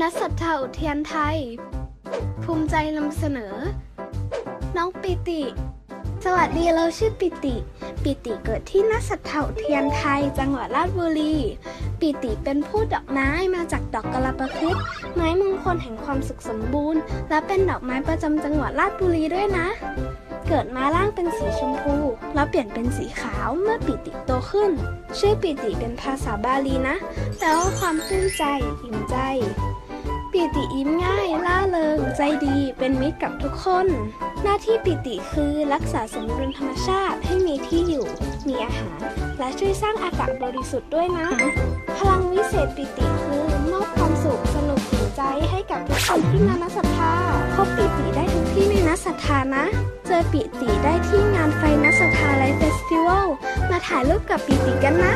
นักศรัทธาอุทยานไทย ภูมิใจนำเสนอ น้องปิติ สวัสดีเราชื่อปิติ ปิติเกิดที่นักศรัทธาอุทยานไทย จังหวัดราชบุรี ปิติเป็นผู้ดอกไม้มาจากดอกกะลาปะพฤกไม้มงคลแห่งความสุขสมบูรณ์ และเป็นดอกไม้ประจำจังหวัดราชบุรีด้วยนะ เกิดมาร่างเป็นสีชมพู แล้วเปลี่ยนเป็นสีขาวเมื่อปิติโตขึ้น ชื่อปิติเป็นภาษาบาลีนะแปลว่าความปลื้มใจอิ่มใจ ปิติยิ้มง่ายล่าเริง ใจดีเป็นมิตรกับทุกคน หน้าที่ปิติคือรักษาสมดุลธรรมชาติให้มีที่อยู่ มีอาหาร และช่วยสร้างอากาศบริสุทธิ์ด้วยนะ พลังวิเศษปิติคือมอบความสุขสนุกอิ่มใจให้กับทุกคนที่มานัสทธาพบปิติได้ทุกที่ในนัสทธานะ เจอปิติได้ที่งานไฟนัสทธาไลฟ์เฟสติวัลมาถ่ายรูปกับปิติกันนะ